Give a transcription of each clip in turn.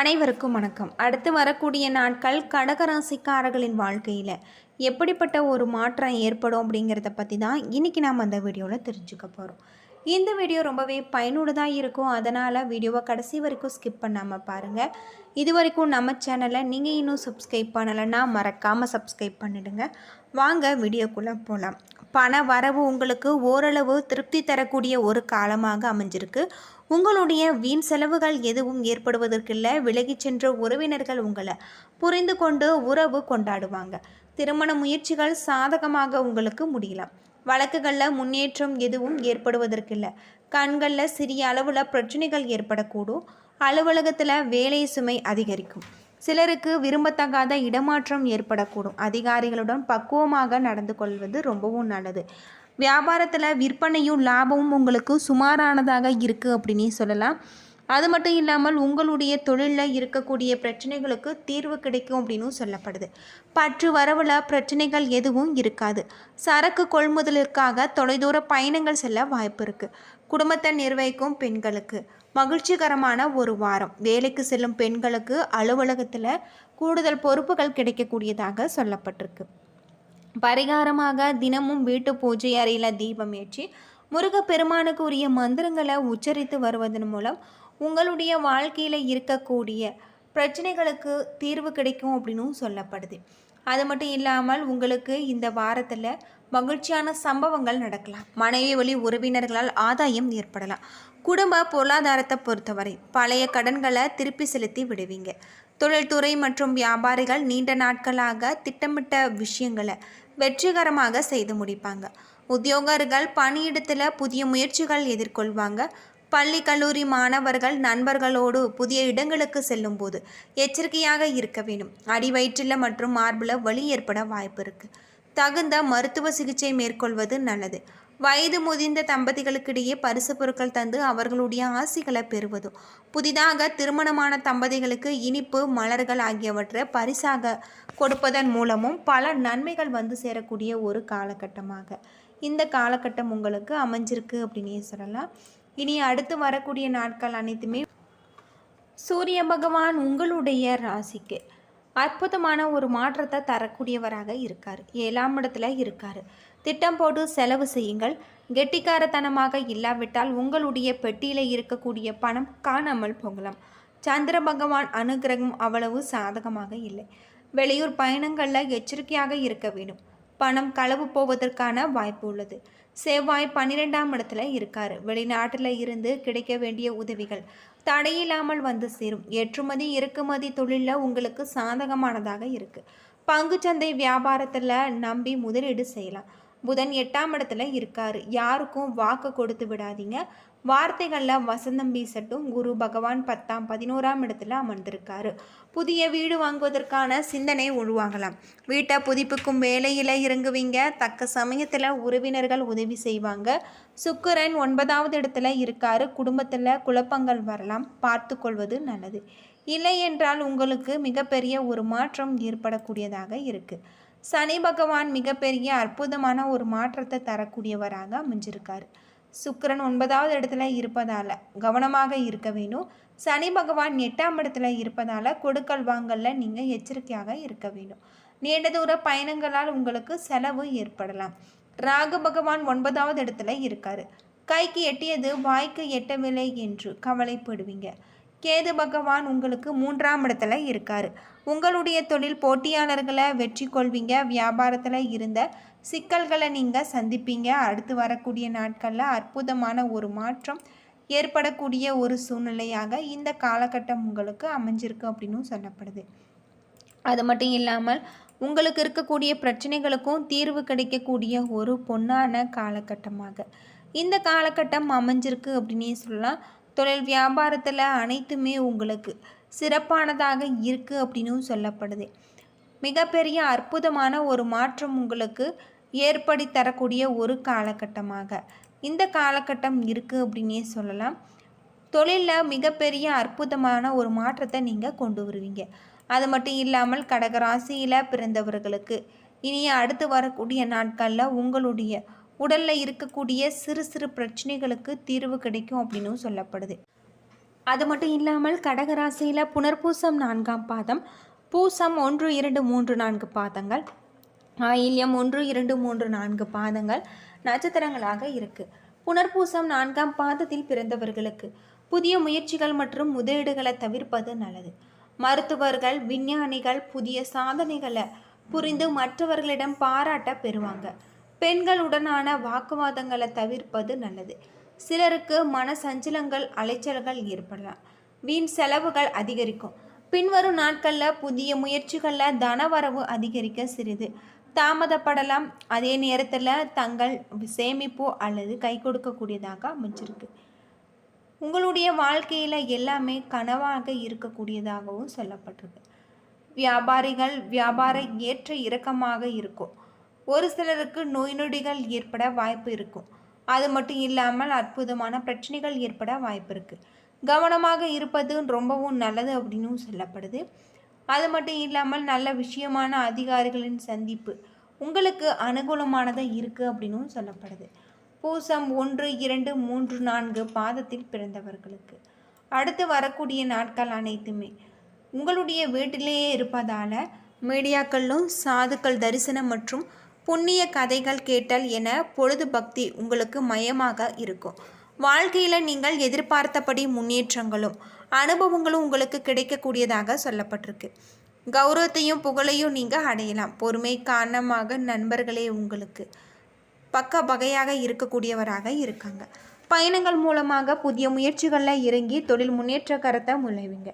அனைவருக்கும் வணக்கம். அடுத்து வரக்கூடிய நாட்கள் கடகராசிக்காரர்களின் வாழ்க்கையில் எப்படிப்பட்ட ஒரு மாற்றம் ஏற்படும் அப்படிங்கிறத பற்றி தான் இன்றைக்கி நாம் அந்த வீடியோவில் தெரிஞ்சுக்க போகிறோம் இந்த வீடியோ ரொம்பவே பயனுள்ளதாக இருக்கும். அதனால் வீடியோவை கடைசி வரைக்கும் ஸ்கிப் பண்ணாமல் பாருங்கள் இது வரைக்கும் நம்ம சேனலை நீங்கள் இன்னும் சப்ஸ்கிரைப் பண்ணலைன்னா மறக்காமல் சப்ஸ்கிரைப் பண்ணிடுங்க. வாங்க வீடியோக்குள்ளே போகலாம் பண வரவு உங்களுக்கு ஓரளவு திருப்தி தரக்கூடிய ஒரு காலமாக அமைஞ்சிருக்கு. உங்களுடைய வீண் செலவுகள் எதுவும் ஏற்படுவதற்கில்லை. விலகிச் சென்ற உறவினர்கள் உங்களை புரிந்து கொண்டு உறவு கொண்டாடுவாங்க. திருமண முயற்சிகள் சாதகமாக உங்களுக்கு முடியலாம். வழக்குகளில் முன்னேற்றம் எதுவும் ஏற்படுவதற்கில்லை. கண்களில் சிறிய அளவில் பிரச்சனைகள் ஏற்படக்கூடும். அலுவலகத்தில் வேலை சுமை அதிகரிக்கும். சிலருக்கு விரும்பத்தகாத இடமாற்றம் ஏற்படக்கூடும். அதிகாரிகளுடன் பக்குவமாக நடந்து கொள்வது ரொம்பவும் நல்லது. வியாபாரத்தில் விற்பனையும் லாபமும் உங்களுக்கு சுமாரானதாக இருக்குது அப்படின்னு சொல்லலாம். அது மட்டும் இல்லாமல் உங்களுடைய தொழிலில் இருக்கக்கூடிய பிரச்சனைகளுக்கு தீர்வு கிடைக்கும் அப்படின்னு சொல்லப்படுது. பற்று வரவில் பிரச்சனைகள் எதுவும் இருக்காது. சரக்கு கொள்முதலுக்காக தொலைதூர பயணங்கள் செல்ல வாய்ப்பு இருக்குது குடும்பத்தை நிர்வகிக்கும் பெண்களுக்கு மகிழ்ச்சிகரமான ஒரு வாரம். வேலைக்கு செல்லும் பெண்களுக்கு அலுவலகத்தில் கூடுதல் பொறுப்புகள் கிடைக்கக்கூடியதாக சொல்லப்பட்டிருக்கு. பரிகாரமாக தினமும் வீட்டு பூஜை அறையில் தீபம் ஏற்றி முருகப்பெருமானுக்கு உரிய மந்திரங்களை உச்சரித்து வருவதன் மூலம் உங்களுடைய வாழ்க்கையில் இருக்கக்கூடிய பிரச்சனைகளுக்கு தீர்வு கிடைக்கும் அப்படின்னும் சொல்லப்படுது. அது மட்டும் இல்லாமல் உங்களுக்கு இந்த வாரத்தில் மகிழ்ச்சியான சம்பவங்கள் நடக்கலாம். மனைவி வழி உறவினர்களால் ஆதாயம் ஏற்படலாம். குடும்ப பொருளாதாரத்தை பொறுத்தவரை பழைய கடன்களை திருப்பி செலுத்தி விடுவீங்க. தொழில்துறை மற்றும் வியாபாரிகள் நீண்ட நாட்களாக திட்டமிட்ட விஷயங்களை வெற்றிகரமாக செய்து முடிப்பாங்க. உத்தியோகர்கள் பணியிடத்தில் புதிய முயற்சிகள் எதிர்கொள்வாங்க. பள்ளி கல்லூரி மாணவர்கள் நண்பர்களோடு புதிய இடங்களுக்கு செல்லும்போது எச்சரிக்கையாக இருக்க வேண்டும். அடி வயிற்றில் மற்றும் மார்பில் வலி ஏற்பட வாய்ப்பு இருக்குது தகுந்த மருத்துவ சிகிச்சை மேற்கொள்வது நல்லது. வயது முதிர்ந்த தம்பதிகளுக்கிடையே பரிசு பொருட்கள் தந்து அவர்களுடைய ஆசிகளை பெறுவதும் புதிதாக திருமணமான தம்பதிகளுக்கு இனிப்பு மலர்கள் ஆகியவற்றை பரிசாக கொடுப்பதன் மூலமும் பல நன்மைகள் வந்து சேரக்கூடிய ஒரு காலகட்டமாக. இந்த காலகட்டம் உங்களுக்கு அமைஞ்சிருக்கு அப்படின்னே சொல்லலாம். இனி அடுத்து வரக்கூடிய நாட்கள் அனைத்துமே சூரிய பகவான் உங்களுடைய ராசிக்கு. அற்புதமான ஒரு மாற்றத்தை தரக்கூடியவராக இருக்கார். ஏழாம் இடத்துல இருக்கார். திட்டம் போட்டு செலவு செய்யுங்கள். கெட்டிக்காரத்தனமாக இல்லாவிட்டால் உங்களுடைய பெட்டியில் இருக்கக்கூடிய பணம் காணாமல் போகலாம். சந்திர பகவான் அனுகிரகம் அவ்வளவு சாதகமாக இல்லை. வெளியூர் பயணங்களில் எச்சரிக்கையாக இருக்க வேண்டும். பணம் களவு போவதற்கான வாய்ப்பு உள்ளது. செவ்வாய் பன்னிரெண்டாம் இடத்துல இருக்கார். வெளிநாட்டில் இருந்து கிடைக்க வேண்டிய உதவிகள் தடையில்லாமல் வந்து சேரும். ஏற்றுமதி இறக்குமதி தொழிலில் உங்களுக்கு சாதகமானதாக இருக்குது பங்குச்சந்தை வியாபாரத்தில் நம்பி முதலீடு செய்யலாம். புதன் எட்டாம் இடத்துல இருக்கார். யாருக்கும் வாக்கு கொடுத்து விடாதீங்க. வார்த்தைகளில் வசந்தம் வீசட்டும். குரு பகவான் பத்தாம் பதினோராம் இடத்துல அமர்ந்திருக்காரு. புதிய வீடு வாங்குவதற்கான சிந்தனை உருவாகலாம். வீட்டை புதுப்பிக்கும் வேலையில் இறங்குவீங்க. தக்க சமயத்தில் உறவினர்கள் உதவி செய்வாங்க. சுக்கரன் ஒன்பதாவது இடத்துல இருக்காரு. குடும்பத்தில் குழப்பங்கள் வரலாம். பார்த்து கொள்வது நல்லது. இல்லை என்றால் உங்களுக்கு மிகப்பெரிய ஒரு மாற்றம் ஏற்படக்கூடியதாக இருக்குது சனி பகவான் மிகப்பெரிய அற்புதமான ஒரு மாற்றத்தை தரக்கூடியவராக அமைஞ்சிருக்காரு. சுக்கிரன் ஒன்பதாவது இடத்துல இருப்பதால் கவனமாக இருக்க வேணும். சனி பகவான் எட்டாம் இடத்துல இருப்பதால் கொடுக்கல் வாங்கலில் நீங்கள் எச்சரிக்கையாக இருக்க வேணும். நீண்ட தூர பயணங்களால் உங்களுக்கு செலவு ஏற்படலாம். ராகு பகவான் ஒன்பதாவது இடத்துல இருக்கார். கைக்கு எட்டியது வாய்க்கு எட்டவில்லை என்று கவலைப்படுவீங்க. கேது பகவான் உங்களுக்கு மூன்றாம் இடத்துல இருக்கார். உங்களுடைய தொழில் போட்டியாளர்களை வெற்றி கொள்வீங்க. வியாபாரத்தில் இருந்த சிக்கல்களை நீங்கள் சந்திப்பீங்க. அடுத்து வரக்கூடிய நாட்களில் அற்புதமான ஒரு மாற்றம் ஏற்படக்கூடிய ஒரு சூழ்நிலையாக இந்த காலகட்டம் உங்களுக்கு அமைஞ்சிருக்கு அப்படின்னு சொல்லப்படுது. அது மட்டும் இல்லாமல் உங்களுக்கு இருக்கக்கூடிய பிரச்சனைகளுக்கும் தீர்வு கிடைக்கக்கூடிய ஒரு பொன்னான காலகட்டமாக. இந்த காலகட்டம் அமைஞ்சிருக்கு அப்படின்னே சொல்லலாம். தொழில் வியாபாரத்தில் அனைத்துமே உங்களுக்கு சிறப்பானதாக இருக்குது அப்படின்னும் சொல்லப்படுது. மிகப்பெரிய அற்புதமான ஒரு மாற்றம் உங்களுக்கு ஏற்படி தரக்கூடிய ஒரு காலகட்டமாக. இந்த காலகட்டம் இருக்குது அப்படின்னே சொல்லலாம். தொழிலில் மிகப்பெரிய அற்புதமான ஒரு மாற்றத்தை நீங்கள் கொண்டு வருவீங்க. அது மட்டும் இல்லாமல் கடகராசியில் பிறந்தவர்களுக்கு இனி அடுத்து வரக்கூடிய நாட்களில் உங்களுடைய உடலில் இருக்கக்கூடிய சிறு சிறு பிரச்சனைகளுக்கு தீர்வு கிடைக்கும் அப்படின்னு சொல்லப்படுது. அது மட்டும் இல்லாமல் கடகராசியில் புனர்பூசம் நான்காம் பாதம் பூசம் ஒன்று இரண்டு மூன்று நான்கு பாதங்கள் ஆயில்யம் ஒன்று இரண்டு மூன்று நான்கு பாதங்கள் நட்சத்திரங்களாக இருக்கு. புனர்பூசம் நான்காம் பாதத்தில் பிறந்தவர்களுக்கு புதிய முயற்சிகள் மற்றும் முதலீடுகளை தவிர்ப்பது நல்லது. மருத்துவர்கள் விஞ்ஞானிகள் புதிய சாதனைகளை புரிந்து மற்றவர்களிடம் பாராட்ட பெறுவாங்க. பெண்களுடனான வாக்குவாதங்களை தவிர்ப்பது நல்லது. சிலருக்கு மன சஞ்சலங்கள் அலைச்சல்கள் ஏற்படலாம். வீண் செலவுகள் அதிகரிக்கும். பின்வரும் நாட்களில் புதிய முயற்சிகளில் தனவரவு அதிகரிக்க சிறிது. தாமதப்படலாம். அதே நேரத்தில் தங்கள் சேமிப்போ அல்லது கை கொடுக்கக்கூடியதாக அமைஞ்சிருக்கு. உங்களுடைய வாழ்க்கையில் எல்லாமே கனவாக இருக்கக்கூடியதாகவும் சொல்லப்பட்டிருக்கு. வியாபாரிகள் வியாபார ஏற்ற இறக்கமாக இருக்கும். ஒரு சிலருக்கு நோய் நொடிகள் ஏற்பட வாய்ப்பு இருக்கும். அது மட்டும் இல்லாமல் அற்புதமான பிரச்சனைகள் ஏற்பட வாய்ப்பு இருக்குது கவனமாக இருப்பது ரொம்பவும் நல்லது அப்படின்னும் சொல்லப்படுது. அது மட்டும் இல்லாமல் நல்ல விஷயமான அதிகாரிகளின் சந்திப்பு. உங்களுக்கு அனுகூலமானதாக இருக்குது அப்படின்னும் சொல்லப்படுது. பூசம் ஒன்று இரண்டு மூன்று நான்கு பாதத்தில் பிறந்தவர்களுக்கு. அடுத்து வரக்கூடிய நாட்கள் அனைத்துமே. உங்களுடைய வீட்டிலேயே இருப்பதால் மீடியாக்களும் சாதுக்கள் தரிசனம் மற்றும் புண்ணிய கதைகள் கேட்டல் என பொழுது பக்தி உங்களுக்கு மயமாக இருக்கும். வாழ்க்கையில் நீங்கள் எதிர்பார்த்தபடி முன்னேற்றங்களும் அனுபவங்களும் உங்களுக்கு கிடைக்கக்கூடியதாக சொல்லப்பட்டிருக்கு. கௌரவத்தையும் புகழையும் நீங்கள் அடையலாம். பொறுமை காரணமாக நண்பர்களே உங்களுக்கு பக்க வகையாக இருக்கக்கூடியவராக இருக்காங்க. பயணங்கள் மூலமாக புதிய முயற்சிகளில் இறங்கி தொழில் முன்னேற்ற கரத்தை முளைவிங்க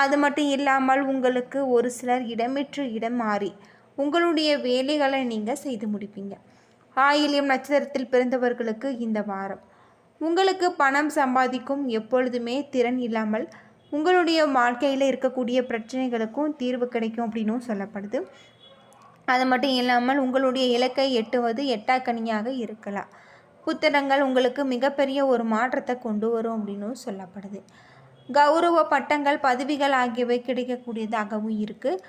அது மட்டும் இல்லாமல் உங்களுக்கு ஒரு சிலர் இடமிற்று இடம் மாறி உங்களுடைய வேலைகளை நீங்கள் செய்து முடிப்பீங்க. ஆயிலியம் நட்சத்திரத்தில் பிறந்தவர்களுக்கு இந்த வாரம் உங்களுக்கு பணம் சம்பாதிக்கும் எப்பொழுதுமே திறன் இல்லாமல் உங்களுடைய வாழ்க்கையில் இருக்கக்கூடிய பிரச்சனைகளுக்கும் தீர்வு கிடைக்கும் அப்படின்னும் சொல்லப்படுது. அது மட்டும் இல்லாமல் உங்களுடைய இலக்கை எட்டுவது எட்டாக்கனியாக இருக்கலாம். புத்தகங்கள் உங்களுக்கு மிகப்பெரிய ஒரு மாற்றத்தை கொண்டு வரும் அப்படின்னும் சொல்லப்படுது. கௌரவ பட்டங்கள் பதவிகள் ஆகியவை கிடைக்கக்கூடியதாகவும் இருக்குது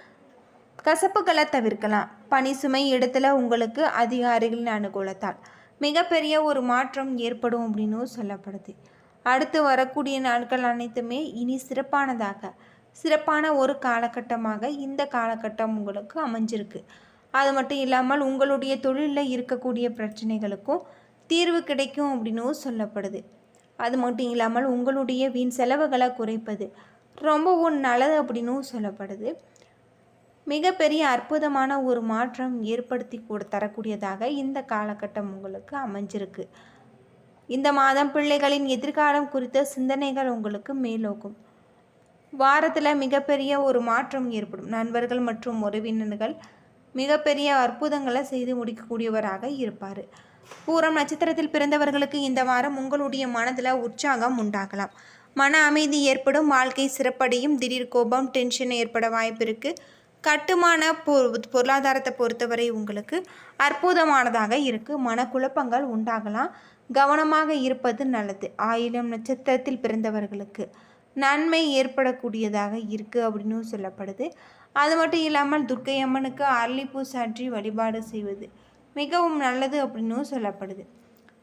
கசப்புகளை தவிர்க்கலாம். பனி சுமை இடத்துல உங்களுக்கு அதிகாரிகளின் அனுகூலத்தால். மிகப்பெரிய ஒரு மாற்றம் ஏற்படும் அப்படின்னும் சொல்லப்படுது. அடுத்து வரக்கூடிய நாட்கள் அனைத்துமே இனி சிறப்பானதாக சிறப்பான ஒரு காலகட்டமாக இந்த காலகட்டம் உங்களுக்கு அமைஞ்சிருக்கு. அது மட்டும் இல்லாமல் உங்களுடைய தொழிலில் இருக்கக்கூடிய பிரச்சனைகளுக்கும் தீர்வு கிடைக்கும் அப்படின்னும் சொல்லப்படுது. அது மட்டும் இல்லாமல் உங்களுடைய வீண் செலவுகளை குறைப்பது ரொம்பவும் நல்லது அப்படின்னும் சொல்லப்படுது. மிகப்பெரிய அற்புதமான ஒரு மாற்றம் ஏற்படுத்தி கூட தரக்கூடியதாக இந்த காலகட்டம் உங்களுக்கு அமைஞ்சிருக்கு. இந்த மாதம் பிள்ளைகளின் எதிர்காலம் குறித்த சிந்தனைகள் உங்களுக்கு மேலோகும் வாரத்தில் மிகப்பெரிய ஒரு மாற்றம் ஏற்படும். நண்பர்கள் மற்றும் உறவினர்கள் மிகப்பெரிய அற்புதங்களை செய்து முடிக்கக்கூடியவராக இருப்பார். பூரம் நட்சத்திரத்தில் பிறந்தவர்களுக்கு இந்த வாரம் உங்களுடைய மனதில் உற்சாகம் உண்டாகலாம். மன அமைதி ஏற்படும் வாழ்க்கை சிறப்படையும் திடீர் கோபம் டென்ஷன் ஏற்பட வாய்ப்பு இருக்குது கட்டுமான பொ பொருளாதாரத்தை பொறுத்தவரை உங்களுக்கு அற்புதமானதாக இருக்குது மனக்குழப்பங்கள் உண்டாகலாம். கவனமாக இருப்பது நல்லது. ஆயிரம் நட்சத்திரத்தில் பிறந்தவர்களுக்கு நன்மை ஏற்படக்கூடியதாக இருக்குது அப்படின்னு சொல்லப்படுது. அது மட்டும் இல்லாமல் துர்க்கை அம்மனுக்கு அரளிப்பூ சாற்றி வழிபாடு செய்வது மிகவும் நல்லது அப்படின்னும் சொல்லப்படுது.